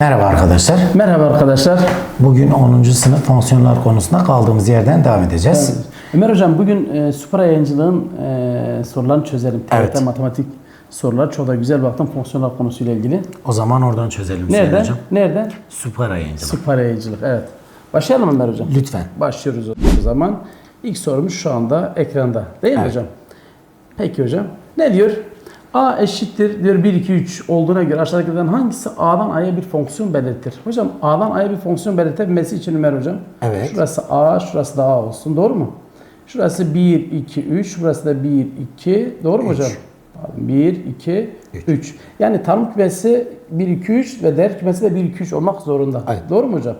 Merhaba arkadaşlar. Merhaba arkadaşlar. Bugün 10. sınıf fonksiyonlar konusunda kaldığımız yerden devam edeceğiz. Ömer Hocam bugün e, süper yayıncılığın e, sorularını çözelim. Evet. TRT matematik sorular. Çok da güzel baktım fonksiyonlar konusuyla ilgili. O zaman oradan çözelim Nereden? Hocam. Nereden? Süper yayıncılık. Süper yayıncılık. Evet. Başlayalım Ömer Hocam. Lütfen. Başlıyoruz o zaman. İlk sorumuz şu anda ekranda. Değil mi Evet. hocam? Peki hocam. Ne diyor? A eşittir diyor 1, 2, 3 olduğuna göre aşağıdakilerden hangisi A'dan A'ya bir fonksiyon belirtir? Hocam A'dan A'ya bir fonksiyon belirtebilmesi için Ömer hocam. Evet. Şurası A, şurası da A olsun. Doğru mu? Şurası 1, 2, 3. Burası da 1, 2. Doğru mu Üç. hocam? Pardon, 1, 2, Üç. 3. Yani tanım kümesi 1, 2, 3 ve değer kümesi de 1, 2, 3 olmak zorunda. Evet. Doğru mu hocam?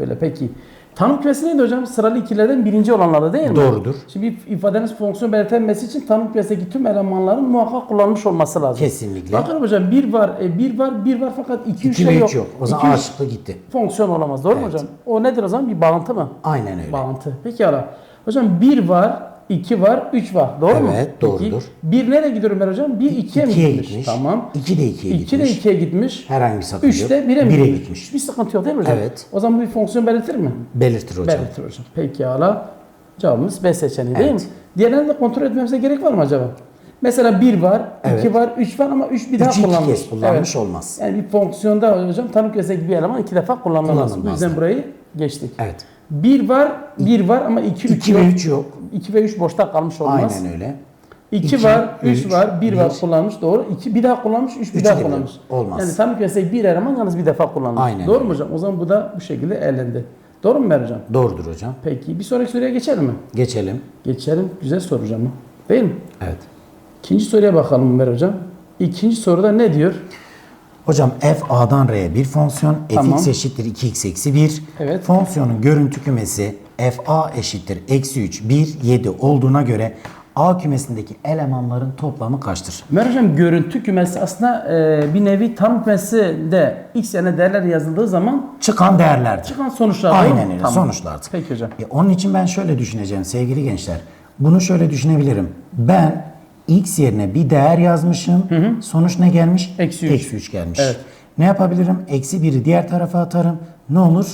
Öyle peki. Tanım kümesi neydi hocam? Sıralı ikilerden birinci olanlarda değil mi? Doğrudur. Şimdi bir ifadeniz fonksiyon belirtilmesi için tanım kümesindeki tüm elemanların muhakkak kullanılmış olması lazım. Kesinlikle. Bakın hocam 1 var, 1 var, 1 var fakat 2, 3 2 ve yok. 3 yok. O zaman İki, A üç şıkkı gitti. fonksiyon olamaz. Doğru mu Evet. hocam? O nedir o zaman? Bir bağıntı mı? Aynen öyle. Bağıntı. Peki ara. Hocam 1 var, 2 var, 3 var. Doğru mu? Evet, doğrudur. 1 nereye gidiyorum ben hocam? 1 2'ye mi gitmiş? gitmiş. Tamam. 2 de 2'ye 2 de gitmiş. 2'ye gitmiş. Herhangi bir sakınca 3 yok. de 1'e mi Bire gitmiş? gitmiş. Hiçbir sıkıntı yok değil mi hocam? Evet. O zaman bu bir fonksiyon belirtir mi? Belirtir hocam. Belirtir hocam. Peki ala. Cevabımız B seçeneği değil mi? Evet. Diğerlerini de kontrol etmemize gerek var mı acaba? Mesela 1 var, 2 Evet. var, 3 var ama 3 bir daha kullanmış. kez kullanmış olmaz. Yani bir fonksiyonda hocam tanım kümesindeki bir eleman iki defa kullanılmaz. Bu Kullanılmaz. yüzden burayı geçtik. Evet. 1 var, 1 var ama 2 3 2 yok. ve 3 yok. 2 ve 3 boşta kalmış olmaz. Aynen öyle. 2 İki, var, 3 üç, var, 1 var kullanmış doğru. 2 bir daha kullanmış, 3 bir daha kullanmış. olmaz. Yani tanım kümesindeki bir eleman yalnız bir defa kullanmış. Aynen doğru öyle. mu hocam? O zaman bu da bu şekilde elendi. Doğru mu hocam? Doğrudur hocam. Peki bir sonraki soruya geçelim mi? Geçelim. Geçelim. Güzel soru hocam. Değil mi? Evet. İkinci soruya bakalım Ömer hocam. İkinci soruda ne diyor? Hocam f a'dan r'ye bir fonksiyon Tamam. fx eşittir 2x eksi 1. Evet. Fonksiyonun görüntü kümesi f a eşittir eksi 3 1 7 olduğuna göre a kümesindeki elemanların toplamı kaçtır? Ömer hocam görüntü kümesi aslında e, bir nevi tanım kümesi de x yerine değerler yazıldığı zaman Çıkan değerlerdir. çıkan sonuçlar. Aynen öyle Tamam. sonuçlardır. Peki hocam. E, onun için ben şöyle düşüneceğim sevgili gençler. Bunu şöyle düşünebilirim. Ben x yerine bir değer yazmışım. Sonuç ne gelmiş? Eksi üç. Eksi 3 gelmiş. Evet. Ne yapabilirim? Eksi 1'i diğer tarafa atarım. Ne olur?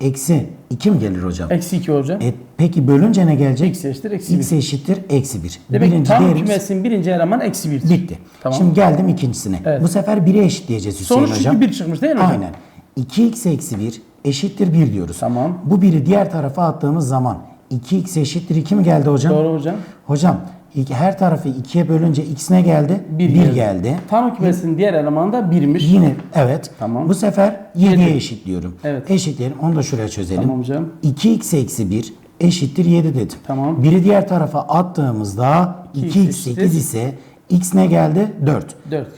Eksi 2 mi gelir hocam? Eksi 2 hocam. E, peki bölünce ne gelecek? X eşittir eksi 1. x eşittir eksi 1. Demek Birinci tanım değerimiz kümesinin birinci eleman eksi 1'dir. bitti. Tamam. Şimdi geldim ikincisine. Evet. Bu sefer 1'e eşitleyeceğiz Hüseyin Sonuç hocam. çünkü 1 çıkmış değil mi hocam? Aynen. 2x eksi 1 eşittir 1 diyoruz. Tamam. Bu biri diğer tarafa attığımız zaman 2x eşittir 2 mi geldi hocam? Doğru hocam. Hocam her tarafı 2'ye bölünce x ne geldi? 1 Bir geldi. Tanım kümesinin diğer elemanı da 1'miş. Yine evet. Tamam. Bu sefer 7'ye eşitliyorum. Evet. Eşitleyelim. Onu da şuraya çözelim. Tamam hocam. 2x eksi 1 eşittir 7 dedim. Tamam. Biri diğer tarafa attığımızda 2x 2x eşittir. 8 ise x ne geldi? 4. 4.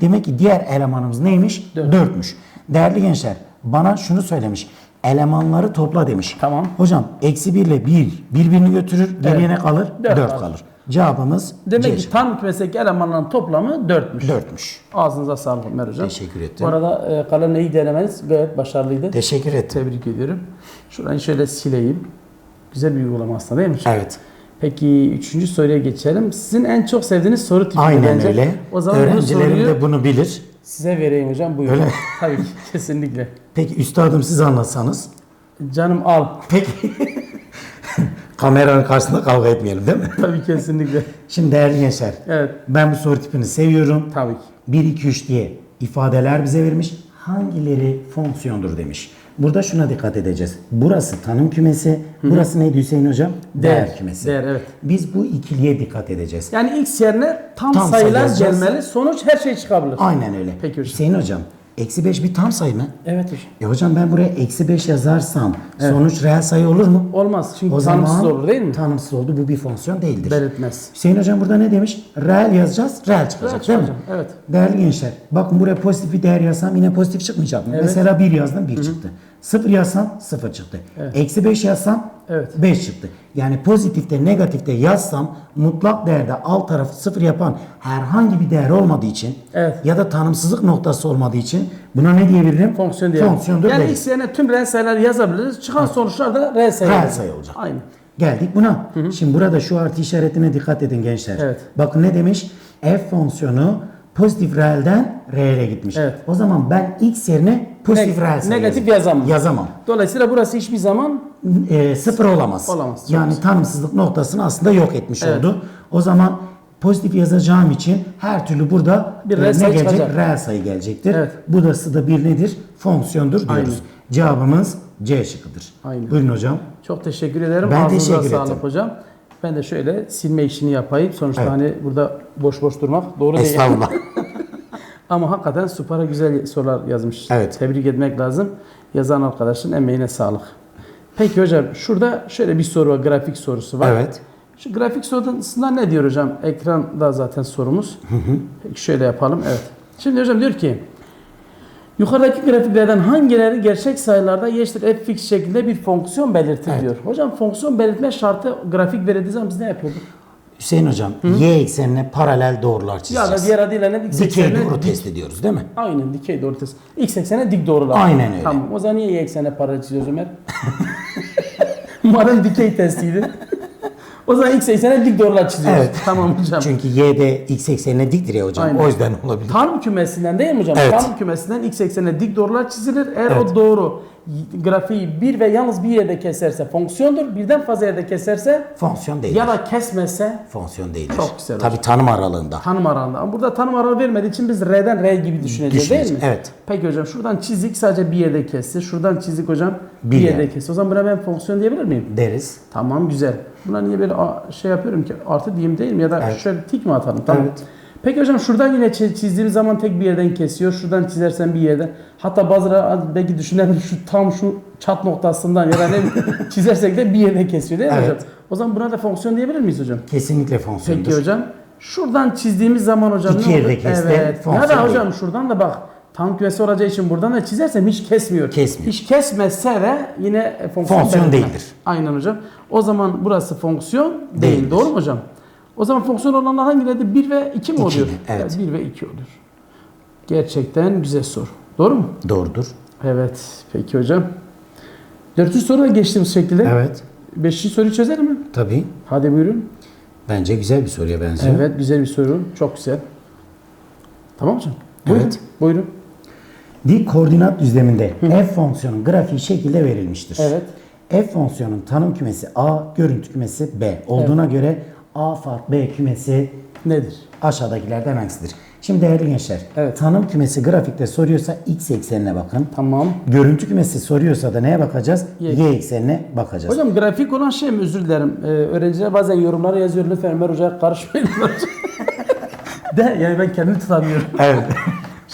Demek ki diğer elemanımız neymiş? Dört. 4'müş. Değerli gençler bana şunu söylemiş. Elemanları topla demiş. Tamam. Hocam eksi 1 ile 1 birbirini götürür. Geriye ne kalır? Dört 4 kalır. Cevabımız Demek C ki şıkkı. tanım kümesindeki elemanların toplamı 4'müş. 4'müş. Ağzınıza sağlık Ömer hocam. Teşekkür ettim. Bu arada e, kalemle iyi denemeniz gayet başarılıydı. Teşekkür ettim. Tebrik ediyorum. Şurayı şöyle sileyim. Güzel bir uygulama aslında değil mi? Evet. Peki üçüncü soruya geçelim. Sizin en çok sevdiğiniz soru tipi Aynen bence. öyle. O zaman bu Öğrencilerim soruyu de bunu bilir. size vereyim hocam. Buyurun. Öyle mi? Tabii ki kesinlikle. Peki üstadım siz anlatsanız. Canım al. Peki. Kameranın karşısında kavga etmeyelim değil mi? Tabii kesinlikle. Şimdi değerli gençler. Evet. Ben bu soru tipini seviyorum. Tabii ki. 1, 2, 3 diye ifadeler bize vermiş. Hangileri fonksiyondur demiş. Burada şuna dikkat edeceğiz. Burası tanım kümesi. Burası neydi Hüseyin Hocam? Değer, kümesi. Değer evet. Biz bu ikiliye dikkat edeceğiz. Yani x yerine tam, Tam sayı sayılar gelmeli. Sonuç her şey çıkabilir. Aynen öyle. Peki hocam. Hüseyin Hocam, eksi 5 bir tam sayı mı? Evet hocam. E hocam ben buraya eksi 5 yazarsam sonuç reel sayı olur mu? Olmaz. Çünkü O tanımsız zaman olur değil mi? Tanımsız oldu. Bu bir fonksiyon değildir. Belirtmez. Hüseyin hocam burada ne demiş? Reel yazacağız, reel çıkacak Reel değil mi? çıkacak, evet. Değerli gençler, bakın buraya pozitif bir değer yazsam yine pozitif çıkmayacak mı? Mesela 1 yazdım 1 çıktı. 0 yazsam 0 çıktı. Eksi 5 yazsam Evet. 5 çıktı. Yani pozitifte negatifte yazsam mutlak değerde alt tarafı 0 yapan herhangi bir değer olmadığı için Evet. ya da tanımsızlık noktası olmadığı için buna ne diyebilirim? Fonksiyon diye. Fonksiyondur Yani x yerine tüm reel sayılar yazabiliriz. Çıkan sonuçlar da reel sayı. Reel olacak. sayı olacak. Aynen. Geldik buna. Şimdi burada şu artı işaretine dikkat edin gençler. Evet. Bakın ne demiş? F fonksiyonu pozitif reelden reele gitmiş. Evet. O zaman ben x yerine pozitif sayı negatif yazayım. yazamam. Yazamam. Dolayısıyla burası hiçbir zaman E, sıfır olamaz. Olamaz, Yani güzel. tanımsızlık noktasını aslında yok etmiş Evet. oldu. O zaman pozitif yazacağım için her türlü burada Bir e, reel ne gelecek? çıkacak. Reel sayı gelecektir. Evet. Burası da bir nedir? Fonksiyondur diyoruz. Aynen. Cevabımız C şıkkıdır. Aynen. Buyurun hocam. çok teşekkür ederim. Ben Ağzınıza teşekkür sağlık ettim. hocam. Ben de şöyle silme işini yapayım. Sonuçta Evet. hani burada boş boş durmak doğru değil. Estağfurullah. Ama hakikaten süper güzel sorular yazmış. Evet. Tebrik etmek lazım. Yazan arkadaşın emeğine sağlık. Peki hocam şurada şöyle bir soru var. Grafik sorusu var. evet. Şu grafik sorusunda ne diyor hocam? Ekranda zaten sorumuz. Peki şöyle yapalım. Evet. Şimdi hocam diyor ki yukarıdaki grafiklerden hangileri gerçek sayılarda y eşittir f fix şeklinde bir fonksiyon belirtir Evet. diyor. Hocam fonksiyon belirtme şartı grafik verildiği zaman biz ne yapıyorduk? Hüseyin hocam y eksenine paralel doğrular Ya çizeceğiz. da diğer adıyla ne? X Dikey eksenine doğru dik- test ediyoruz değil mi? Aynen dikey doğru test. X eksene dik doğrular. Aynen öyle. Tamam. O zaman niye y eksene paralel çiziyoruz Ömer? Umarım dikey testiydi. O zaman x eksene dik doğrular çiziyoruz. Evet. Tamam hocam. Çünkü y de x eksenine diktir ya hocam. Aynen. O yüzden olabilir. Tanım kümesinden değil mi hocam? Evet. Tanım kümesinden x eksenine dik doğrular çizilir. Eğer Evet. o doğru grafiği bir ve yalnız bir yerde keserse fonksiyondur. Birden fazla yerde keserse Fonksiyon değildir. ya da kesmese Fonksiyon değildir. Çok güzel Tabii tanım aralığında. tanım aralığında. Ama burada tanım aralığı vermediği için biz R'den R gibi düşüneceğiz değil mi? Evet. Peki hocam şuradan çizik sadece bir yerde kesti. Şuradan çizik hocam bir, Bir yerde yer. kesti. O zaman buna ben fonksiyon diyebilir miyim? Deriz. Tamam güzel. Buna niye böyle şey yapıyorum ki artı diyeyim değil mi? Ya da Evet. şöyle tik mi atalım? Tamam. Evet. Peki hocam şuradan yine çi- çizdiğim zaman tek bir yerden kesiyor. Şuradan çizersen bir yerden. Hatta bazıları belki düşünebilir şu tam şu çat noktasından ya da ne çizersek de bir yerden kesiyor değil mi Evet. hocam? O zaman buna da fonksiyon diyebilir miyiz hocam? Kesinlikle fonksiyondur. Peki hocam. Şuradan çizdiğimiz zaman hocam İki ne yerde kesti, Evet. Ya da hocam şuradan da bak tam kümesi olacağı için buradan da çizersem hiç kesmiyor. Kesmiyor. Hiç kesmezse de yine fonksiyon, Fonksiyon değildir. Aynen hocam. O zaman burası fonksiyon değil. Değildir. Doğru mu hocam? O zaman fonksiyon olanlar hangileri? 1 ve 2 mi İki, oluyor? evet. 1 ve 2 oluyor. Gerçekten güzel soru. Doğru mu? Doğrudur. Evet. Peki hocam. Dördüncü soruya geçtiğimiz şekilde. Evet. Beşinci soruyu çözelim mi? Tabii. Hadi buyurun. Bence güzel bir soruya benziyor. Evet güzel bir soru. Çok güzel. Tamam hocam. Buyurun. Evet. Buyurun. Dik koordinat düzleminde f fonksiyonun grafiği şekilde verilmiştir. Evet. F fonksiyonun tanım kümesi A, görüntü kümesi B olduğuna göre A fark B kümesi Nedir? aşağıdakilerden hangisidir? Şimdi değerli gençler, Evet. tanım kümesi grafikte soruyorsa x eksenine bakın. Tamam. Görüntü kümesi soruyorsa da neye bakacağız? Y. Y, eksenine bakacağız. Hocam grafik olan şey mi? Özür dilerim. Ee, öğrenciler bazen yorumlara yazıyor. Lütfen Ömer Hoca'ya karışmayın. De yani ben kendimi tutamıyorum. Evet.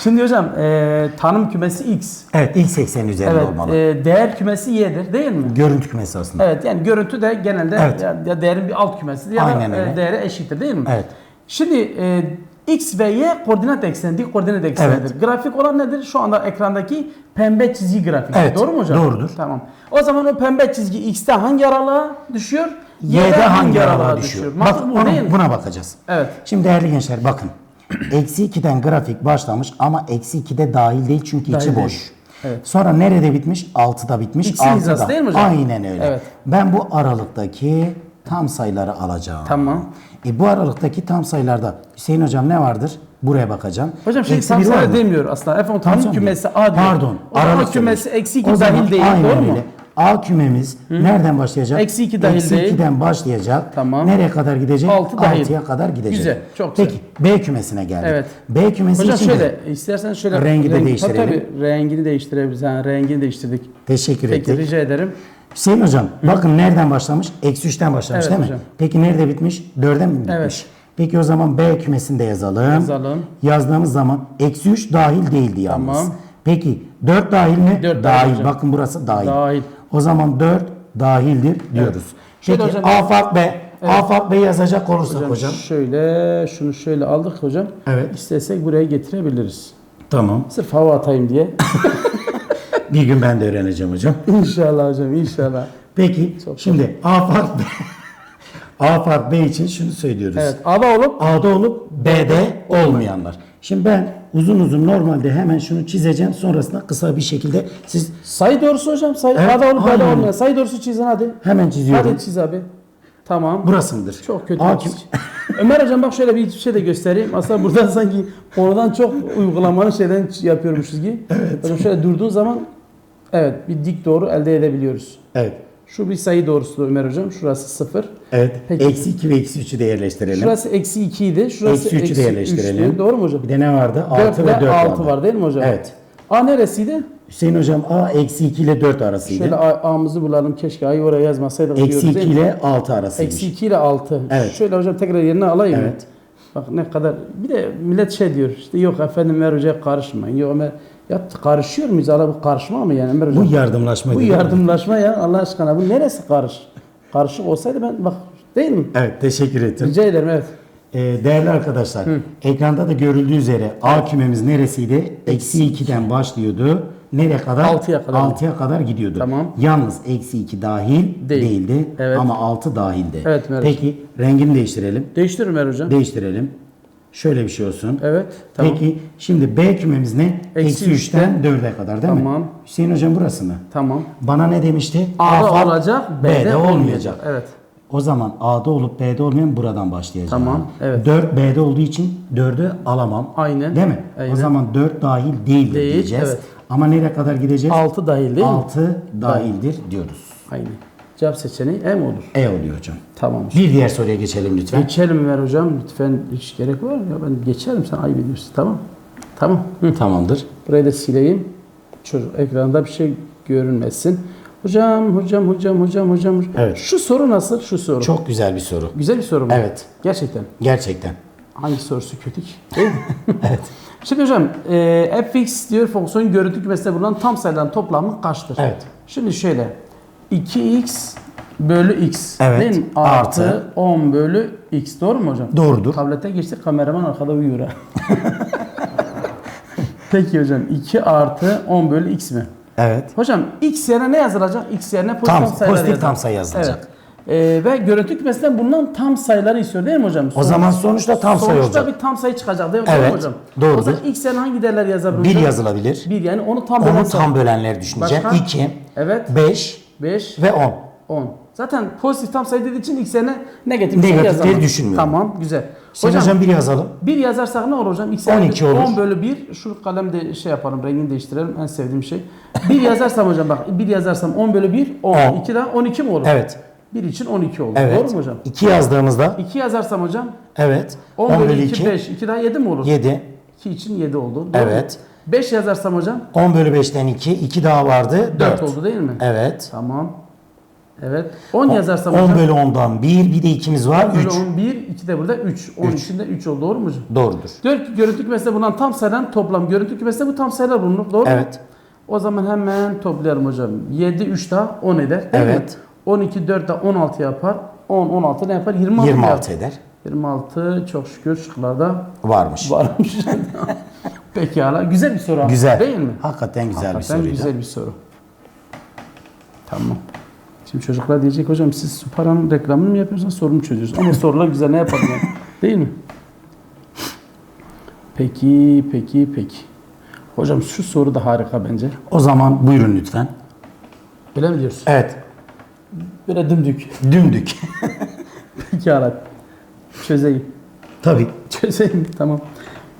Şimdi hocam e, tanım kümesi X. evet, x ekseni üzerinde Evet. olmalı. e, değer kümesi Y'dir değil mi? Görüntü kümesi aslında. Evet yani görüntü de genelde Evet. ya, ya değerin bir alt kümesidir ya Aynen da öyle. e, değere eşittir değil mi? Evet. Şimdi e, X ve Y koordinat ekseni, dik koordinat eksenidir. Grafik olan nedir? Şu anda ekrandaki pembe çizgi grafik. Evet, Doğru mu hocam? doğrudur. Tamam. O zaman o pembe çizgi X'te hangi aralığa düşüyor? Y'de hangi aralığa düşüyor? Bak, Mantık bu ona- buna bakacağız. Evet. Şimdi değerli gençler bakın. Eksi 2'den grafik başlamış ama eksi 2'de dahil değil çünkü Dahil içi değil. boş. Evet. Sonra nerede bitmiş? 6'da bitmiş. X'in 6'da. hizası değil mi hocam? Aynen öyle. Evet. Ben bu aralıktaki tam sayıları alacağım. Tamam. E bu aralıktaki tam sayılarda Hüseyin hocam ne vardır? Buraya bakacağım. Hocam şey Eksi tam bir var mı? demiyor aslında. F10 tanım Tamam. kümesi A diyor. Pardon. O zaman aralık kümesi eksi 2 O zaman dahil değil. aynen Doğru mu? öyle. A kümemiz nereden başlayacak? Eksi iki dahil Eksi değil. 2'den başlayacak. Tamam. Nereye kadar gidecek? Altı dahil. 6'ya kadar gidecek. Güzel, çok güzel. Peki B kümesine geldik. Evet. B kümesi Hocam için de- şöyle istersen şöyle Rengi de değiştirelim. Tabii, tabii rengini değiştirebiliriz. Yani rengini değiştirdik. Teşekkür Peki ettik. rica ederim. Hüseyin hocam bakın nereden başlamış? Eksi 3'ten başlamış Evet değil mi? hocam. Peki nerede bitmiş? 4'e mi bitmiş? Evet. Peki o zaman B kümesinde yazalım. Yazalım. Yazdığımız zaman eksi 3 dahil değildi yalnız. Tamam. Peki 4 dahil mi? Dört dahil hocam. Bakın burası dahil. Dahil. O zaman 4 dahildir diyoruz. Şöyle Peki hocam- A fark B. A fark B yazacak olursak hocam. Şöyle şunu şöyle aldık hocam. Evet. İstesek buraya getirebiliriz. Tamam. Sırf hava atayım diye. Bir gün ben de öğreneceğim hocam. inşallah hocam inşallah. Peki şimdi A fark B. A fark B için şunu söylüyoruz. Evet. A'da olup A'da olup B'de olmayanlar. Şimdi ben uzun uzun normalde hemen şunu çizeceğim. Sonrasında kısa bir şekilde siz sayı doğrusu hocam. Sayı Evet, A'da olup aynen. olmayan. Sayı doğrusu çizin hadi. hemen çiziyorum. Hadi çiz abi. Tamam. Burası mıdır? Çok kötü çiz. Ömer hocam bak şöyle bir şey de göstereyim. Aslında burada sanki oradan çok uygulamanın şeyden yapıyormuşuz gibi. Evet. Hocam şöyle durduğun zaman evet bir dik doğru elde edebiliyoruz. Evet. Şu bir sayı doğrusu Ömer hocam. Şurası 0. Evet. Peki. Eksi 2 ve eksi 3'ü de yerleştirelim. Şurası eksi 2 idi. Şurası Eksi üçü de eksi yerleştirelim. 3'tü. Doğru mu hocam? Bir de ne vardı? 4 6 ve ve 4 6 vardı. var değil mi hocam? Evet. A neresiydi? Hüseyin hocam A eksi 2 ile 4 arasıydı. Şöyle A- A'mızı bulalım. Keşke A'yı oraya yazmasaydık. eksi diyoruz 2 değil mi? ile 6 arasıymış. Eksi 2 ile 6. Evet. Şöyle hocam tekrar yerine alayım? Evet. Bak ne kadar bir de millet şey diyor işte yok efendim Ömer Hoca'ya karışmayın. Yok Ömer ya karışıyor muyuz? Allah bu karışma mı yani Ömer Hocam? Bu yardımlaşma Bu yardımlaşma ya Allah aşkına bu neresi karış? Karışık olsaydı ben bak değil mi? Evet teşekkür ettim. Rica ederim evet. Ee, değerli arkadaşlar ekranda da görüldüğü üzere A kümemiz neresiydi? Eksi 2'den başlıyordu. Nereye kadar? Altıya kadar. 6'ya kadar gidiyordu. Tamam. Yalnız eksi 2 dahil Değil. değildi Evet. ama 6 dahildi. Evet, Mehmet. Peki rengini değiştirelim. Değiştir Ömer Hocam. Değiştirelim. Şöyle bir şey olsun. evet tamam. Peki şimdi B kümemiz ne? Eksi Eksi 3'ten 4'e kadar değil mi? Tamam. Hüseyin hocam burası mı? Tamam. Bana ne demişti? A'da fark, olacak, B'de, B'de olmayacak. olmayacak. Evet. O zaman A'da olup B'de olmayan buradan başlayacağım. Tamam, evet. 4 B'de olduğu için 4'ü alamam. Aynen, Değil mi? aynen. O zaman 4 dahil değildir Değil, diyeceğiz. evet. Ama nereye kadar gideceğiz? 6 dahil değil mi? 6 dahildir diyoruz. Aynen. Cevap seçeneği E mi olur? E oluyor hocam. Tamam. Bir diğer soruya geçelim lütfen. Geçelim Ömer Hocam. Lütfen hiç gerek var mı? Ya ben geçerim sen ayıp ediyorsun. Tamam. Tamam. Hı. Tamamdır. Burayı da sileyim. Çocuk ekranda bir şey görünmesin. Hocam, hocam, hocam, hocam, hocam. Evet. Şu soru nasıl? Şu soru. Çok güzel bir soru. Güzel bir soru mu? Evet. Gerçekten. Gerçekten. Hangi sorusu kötü ki? Değil mi? evet. Şimdi hocam, e, fx diyor fonksiyon görüntü kümesinde bulunan tam sayıların toplamı kaçtır? Evet. Şimdi şöyle. 2x bölü x. Evet. Değil mi? Artı, Artı. 10 bölü x. Doğru mu hocam? Doğrudur. Tablete geçtik kameraman arkada uyuyor. Peki hocam 2 artı 10 bölü x mi? Evet. Hocam x yerine ne yazılacak? x yerine pozitif Tam- tam sayılar pozitif yazılacak. tam sayı yazılacak. Evet. Ee, ve görüntü kümesinden bulunan tam sayıları istiyor değil mi hocam? O zaman sonuçta tam sayı Sonuçta olacak. bir tam sayı çıkacak değil mi Evet, hocam? doğrudur. O zaman x yerine hangi değerler yazabilir? 1 hocam? yazılabilir. 1 yani onu tam Onu bölen tam bölenleri düşüneceğim. Başka? 2, Evet. 5 5 ve 10. 10. Zaten pozitif tam sayı dediği için x yerine negatif bir şey Negatifleri yazamam. düşünmüyorum. Tamam güzel. Sen hocam, bir yazalım. 1 yazarsak ne olur hocam? Yerine 12 olur. 10 bölü 1. Şu kalem de şey yapalım, rengini değiştirelim. En sevdiğim şey. 1 yazarsam hocam bak 1 yazarsam 10 bölü 1 10. On. 2 daha 12 mi olur? Evet. 1 için 12 oldu. Evet. Doğru mu hocam? 2 yazdığımızda 2 yazarsam hocam evet. 10, bölü 2 5. 2 daha 7 mi olur? 7. 2 için 7 oldu. Doğru Evet. 5 yazarsam hocam 10 bölü 5'ten 2. 2 daha vardı. 4 4. oldu değil mi? Evet. Tamam. Evet. 10 yazarsam 10 hocam bölü 10'dan 1. Bir de 2'miz var. bölü 3. 11, 2 de burada 3. 10 Üç. içinde 3 oldu. Doğru mu hocam? Doğrudur. Diyor ki görüntü kümesinde bulunan tam sayıların toplam. Görüntü kümesinde bu tam sayılar bulunur. Doğru mu? Evet. O zaman hemen toplayalım hocam. 7 3 daha 10 eder. Değil mi? Evet. 12 4 daha 16 yapar. 10 16 ne yapar? 26, 26 yapar. eder. 26 çok şükür şıklarda Varmış. varmış. Pekala. Güzel bir soru. Güzel. Değil mi? Hakikaten güzel bir Hakikaten soruydu. güzel bir soru. Tamam. Şimdi çocuklar diyecek hocam siz su paranın reklamını mı yapıyorsunuz sorunu çözüyorsunuz. Ama sorular güzel ne yapalım yani? Değil mi? Peki, peki, peki. Hocam şu soru da harika bence. O zaman buyurun lütfen. Öyle mi diyorsun? Evet. Böyle dümdük. Dümdük. Pekala. Çözeyim. Tabii. Çözeyim. Tamam.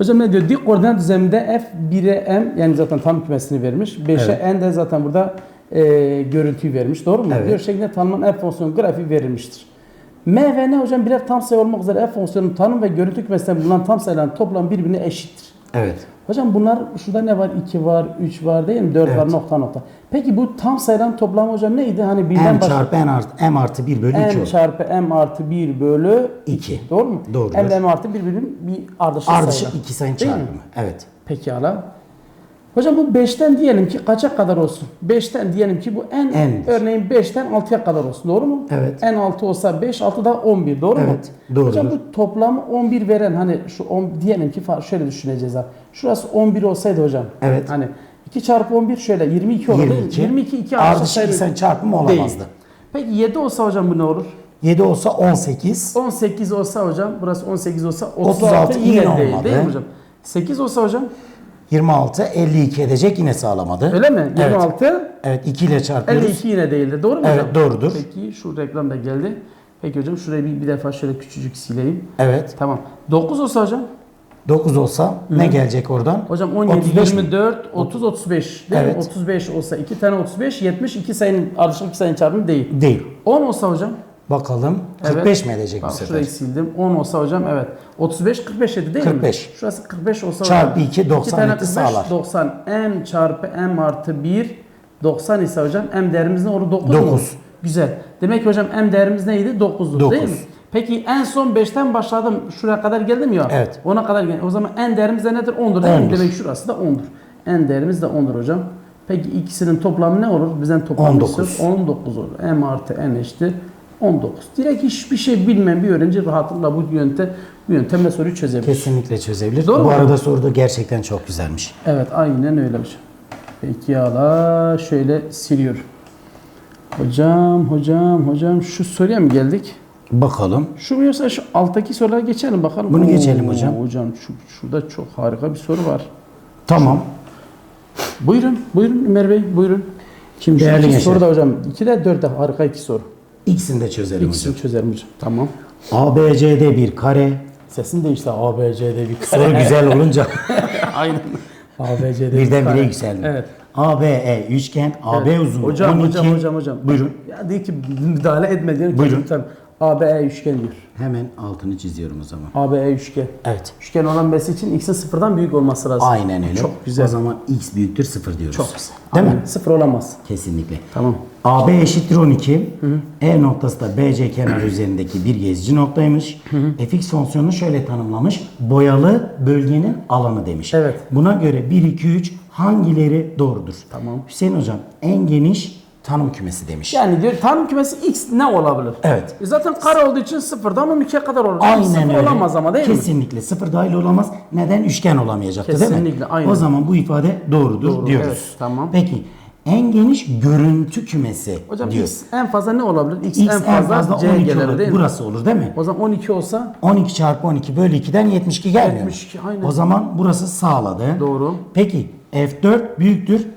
Hocam ne diyor? Dik koordinat düzleminde f 1'e m yani zaten tam kümesini vermiş. 5'e Evet. n de zaten burada e, görüntüyü vermiş. Doğru mu? Evet. Diyor şeklinde tanımlanan f fonksiyonu grafiği verilmiştir. M ve n hocam birer tam sayı olmak üzere f fonksiyonunun tanım ve görüntü kümesinden bulunan tam sayıların toplamı birbirine eşittir. Evet. Hocam bunlar şurada ne var? 2 var, 3 var değil mi? 4 var Evet. nokta nokta. Peki bu tam sayıların toplamı hocam neydi? Hani birden M başla- çarpı N artı, M artı 1 bölü 2 m çarpı m artı 1 bölü 2. Doğru mu? Doğrudur. M ile m artı birbirinin bir ardışık Ardışık sayılar. iki sayın Değil mi? çarpımı. Evet. Pekala. Hocam bu 5'ten diyelim ki kaça kadar olsun? 5'ten diyelim ki bu en N'dir. örneğin 5'ten 6'ya kadar olsun. Doğru mu? Evet. En 6 olsa 5, 6 da 11. Doğru mu? Evet, doğrudur. Hocam bu toplamı 11 veren hani şu 10 diyelim ki şöyle düşüneceğiz abi. Şurası 11 olsaydı hocam. Evet. Hani 2 çarpı 11 şöyle 22 olur değil mi? 22. 22 2 arşa Ardışık sayı iki sayın çarpımı değil. olamazdı. Peki 7 olsa hocam bu ne olur? 7 olsa 18. 18 olsa hocam burası 18 olsa 36, 36 yine yine değil olmadı. değil mi hocam? 8 olsa hocam 26 52 edecek yine sağlamadı. öyle mi? Evet. 26 Evet 2 ile çarpıyoruz. 52 yine değildi. Doğru mu Evet hocam? doğrudur. Peki şu reklam da geldi. Peki hocam şurayı bir, bir defa şöyle küçücük sileyim. Evet. Tamam. 9 olsa hocam? 9 olsa ne gelecek oradan? Hocam 17, 35 mi? 24, 30, 35. Değil mi? Evet. 35 olsa 2 tane 35, 70 iki sayının ardışık iki sayının çarpımı değil. Değil. 10 olsa hocam? Bakalım. Evet. 45 mi edecek bu Bak sefer? şurayı sildim. 10 olsa hocam evet. 35 45 dedi değil mi? 45. Şurası 45 olsa Çarpı hocam. iki, 90 tane etti, sağlar. 90 m çarpı m artı 1 90 ise hocam m değerimiz ne olur? 9 mu? Dokuz. Güzel. Demek ki hocam m değerimiz neydi? 9'du Dokuz. değil mi? Peki en son 5'ten başladım. Şuraya kadar geldim ya. Evet. Ona kadar geldim. O zaman n değerimiz de nedir? 10'dur değil mi? Ondur. Demek şurası da 10'dur. N değerimiz de 10'dur hocam. Peki ikisinin toplamı ne olur? Bizden toplamı 19. istiyor. 19 olur. M artı N eşittir 19. Direkt hiçbir şey bilmeyen bir öğrenci rahatlıkla bu yöntem bu yöntemle soruyu çözebilir. Kesinlikle çözebilir. Doğru bu mu? arada soru da gerçekten çok güzelmiş. Evet aynen öyle hocam. Peki hala şöyle siliyor. Hocam, hocam, hocam şu soruya mı geldik? Bakalım. Şu yoksa şu alttaki sorulara geçelim bakalım. Bunu geçelim hocam. Hocam şu, şurada çok harika bir soru var. Tamam. Buyurun, buyurun Ömer Bey, buyurun. Şimdi değerli soru da hocam. İki de dört de harika iki soru. İkisini de çözelim hocam. çözerim hocam. Tamam. ABCD bir kare. Sesin değişti. ABC'de bir Soru güzel olunca Aynen. ABC'de birden kare. bire yükseldi. Evet. ABE üçgen, AB Evet. uzunluğu hocam, 12. Hocam hocam hocam. Buyurun. Ya değil ki müdahale etme diyor. Buyurun. Tabii. ABE üçgen diyor. Hemen altını çiziyorum o zaman. ABE üçgen. Evet. Üçgen olan besi için x'in sıfırdan büyük olması lazım. Aynen öyle. Çok güzel. O zaman x büyüktür 0 diyoruz. Çok güzel. Değil Aynen. mi? Sıfır olamaz. Kesinlikle. Tamam. AB eşittir 12. E noktası da BC kenarı üzerindeki bir gezici noktaymış. fx fonksiyonunu şöyle tanımlamış. Boyalı bölgenin alanı demiş. Evet. Buna göre 1, 2, 3 hangileri doğrudur? Tamam. Hüseyin hocam en geniş tanım kümesi demiş. Yani diyor tanım kümesi x ne olabilir? Evet. E zaten kare olduğu için sıfırdan 12'ye kadar olur. Aynen Sıfır öyle. olamaz ama değil mi? Kesinlikle sıfır dahil olamaz. Neden? Üçgen olamayacaktı değil mi? Kesinlikle, aynen. O zaman bu ifade doğrudur Doğru, diyoruz. evet, tamam. Peki en geniş görüntü kümesi Hocam diyor. x en fazla ne olabilir? X, X en fazla, C 12 gelir olur. değil mi? Burası olur değil mi? O zaman 12 olsa 12 çarpı 12 bölü 2'den 72 gelmiyor. 72, mu? aynen. O zaman burası sağladı. Doğru. Peki F4 büyüktür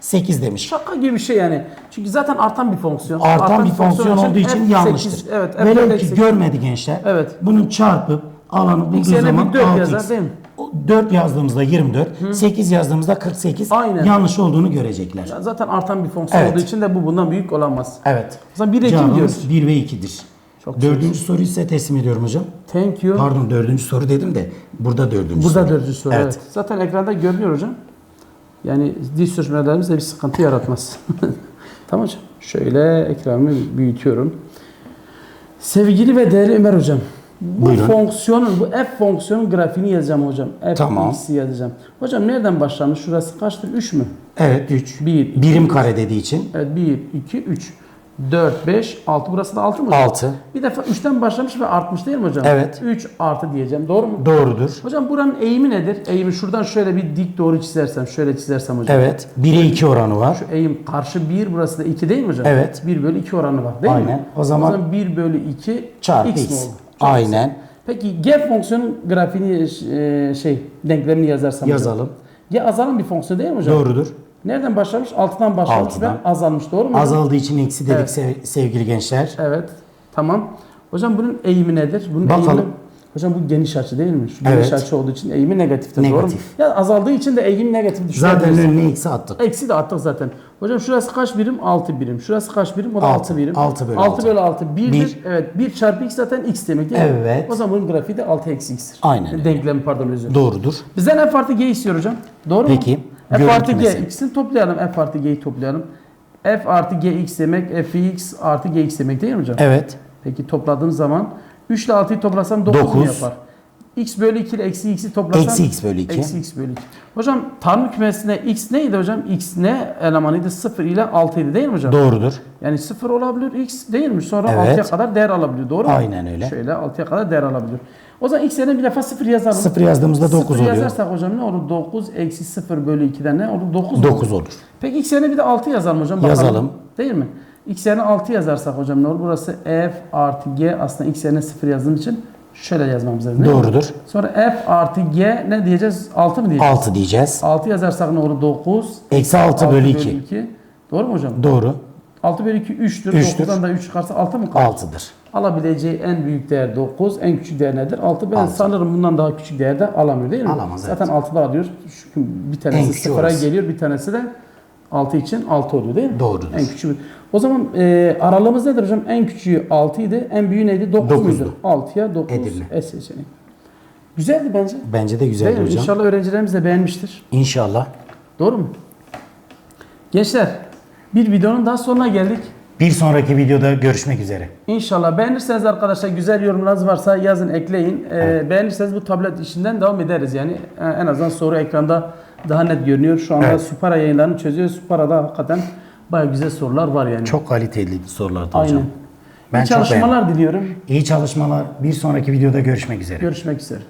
F8 demiş. şaka gibi bir şey yani. Çünkü zaten artan bir fonksiyon. Artan bir fonksiyon olduğu için F8, yanlıştır. Evet. Velev F8. ki görmedi gençler. Evet. Bunun çarpıp alanı bulduğu X zaman bir dört 6x. yazar değil mi? O 4 yazdığımızda 24, 8 yazdığımızda 48 Aynen. yanlış olduğunu görecekler. Ya zaten artan bir fonksiyon Evet. olduğu için de bu bundan büyük olamaz. Evet. O zaman 1'e 2 mi diyoruz? Cevabımız 1 ve 2'dir. Çok Dördüncü soruyu size teslim ediyorum hocam. Thank you. Pardon dördüncü soru dedim de burada dördüncü Burada soru. dördüncü soru. Evet. Evet. Zaten ekranda görünüyor hocam. Yani dil sürçmelerimiz de bir sıkıntı yaratmaz. tamam hocam. Şöyle ekranımı büyütüyorum. Sevgili ve değerli Ömer hocam. Bu Buyurun. fonksiyonun, bu f fonksiyonun grafiğini yazacağım hocam. F Tamam. x'i yazacağım. Hocam nereden başlamış? Şurası kaçtır? 3 mü? Evet 3. Bir, iki, Birim kare dediği için Evet 1, 2, 3, 4, 5, 6. Burası da 6 mı hocam? 6. Bir defa 3'ten başlamış ve artmış değil mi hocam? Evet. 3 artı diyeceğim. Doğru mu? Doğrudur. Hocam buranın eğimi nedir? Eğimi şuradan şöyle bir dik doğru çizersem, şöyle çizersem hocam. Evet. 1'e 2 oranı var. Şu eğim karşı 1 burası da 2 değil mi hocam? Evet. 1 bölü 2 oranı var değil mi? Aynen. O zaman 1 bölü 2 Çarpı x, mi? Çok Aynen. Peki g fonksiyonun grafiğini e, şey denklemini yazarsam hocam. Yazalım. G azalan bir fonksiyon değil mi hocam? Doğrudur. Nereden başlamış? Altıdan başlamış Altıdan. ve azalmış doğru mu? Azaldığı için eksi dedik Evet. sev- sevgili gençler. Evet. Tamam. Hocam bunun eğimi nedir? Bunun Bakalım. eğimi Hocam bu geniş açı değil mi? Şu geniş Evet. açı olduğu için eğimi negatiftir doğru mu? Negatif. Ya azaldığı için de eğim negatif Zaten düşünebiliriz. önüne eksi attık. Eksi de attık zaten. Hocam şurası kaç birim? 6 birim. Şurası kaç birim? O da 6, Altı. birim. Altı bölü 6 altı. bölü 6. 1'dir. Bir. Evet. 1 çarpı x zaten x demek değil mi? Evet. O zaman bunun grafiği de 6 eksi x'tir. Aynen öyle. Denklemi pardon özür. Doğrudur. Bizden f artı g istiyor hocam. Doğru Peki. Mu? F artı g. İkisini toplayalım. F artı g'yi toplayalım. F artı gx demek fx artı gx demek değil mi hocam? Evet. Peki topladığım zaman 3 ile 6'yı toplasam 9 mu Dokuz. yapar? x bölü 2 ile eksi x'i toplasam Eksi x bölü 2. Eksi x bölü 2. Hocam tanım kümesinde x neydi hocam? x ne elemanıydı? 0 ile 6 idi değil mi hocam? Doğrudur. Yani 0 olabilir x değil mi? Sonra Evet. 6'ya kadar değer alabilir. Doğru mu? Aynen öyle. Şöyle 6'ya kadar değer alabilir. O zaman x yerine bir defa 0 yazalım. 0 yazdığımızda 9 0 oluyor. yazarsak hocam ne olur? 9 eksi 0 bölü 2'den ne olur? 9 mu 9 olur. Peki x yerine bir de 6 yazalım hocam. Bakalım. Yazalım. Değil mi? x yerine 6 yazarsak hocam ne olur? Burası f artı g aslında x yerine 0 yazdığım için şöyle yazmamız lazım. Doğrudur. Sonra f artı g ne diyeceğiz? 6 mı diyeceğiz? 6 diyeceğiz. 6 yazarsak ne olur? 9. Eksi 6 bölü 2. Doğru mu hocam? Doğru. 6 bölü 2 3'tür. Üçtür. 9'dan da 3 çıkarsa 6 mı kalır? 6'dır. Alabileceği en büyük değer 9, en küçük değer nedir? 6. Ben Altı. sanırım bundan daha küçük değerde alamıyor değil mi? Alamaz, Zaten 6'da alıyor. Çünkü bir tanesi En küçüğü 0'a orası. geliyor, bir tanesi de 6 için 6 oluyor değil mi? Doğrudur. En küçüğü. O zaman e, aralığımız nedir hocam? En küçüğü 6 idi, en büyüğü neydi? 9 Dokuzdu. muydu? 6'ya 9 Edirne. E seçeneği. Güzeldi bence. Bence de Değil güzeldi mi? hocam. İnşallah öğrencilerimiz de beğenmiştir. İnşallah. Doğru mu? Gençler, bir videonun daha sonuna geldik. Bir sonraki videoda görüşmek üzere. İnşallah beğenirseniz arkadaşlar güzel yorumlarınız varsa yazın ekleyin. Ee, Beğenirseniz bu tablet işinden devam ederiz yani. Ee, en azından soru ekranda daha net görünüyor. Şu anda Evet. Supara yayınlarını çözüyoruz. Supara'da hakikaten baya güzel sorular var yani. Çok kaliteli sorulardı Aynen. hocam. Ben İyi çok beğendim. çalışmalar diliyorum. İyi çalışmalar. Bir sonraki videoda görüşmek üzere. Görüşmek üzere.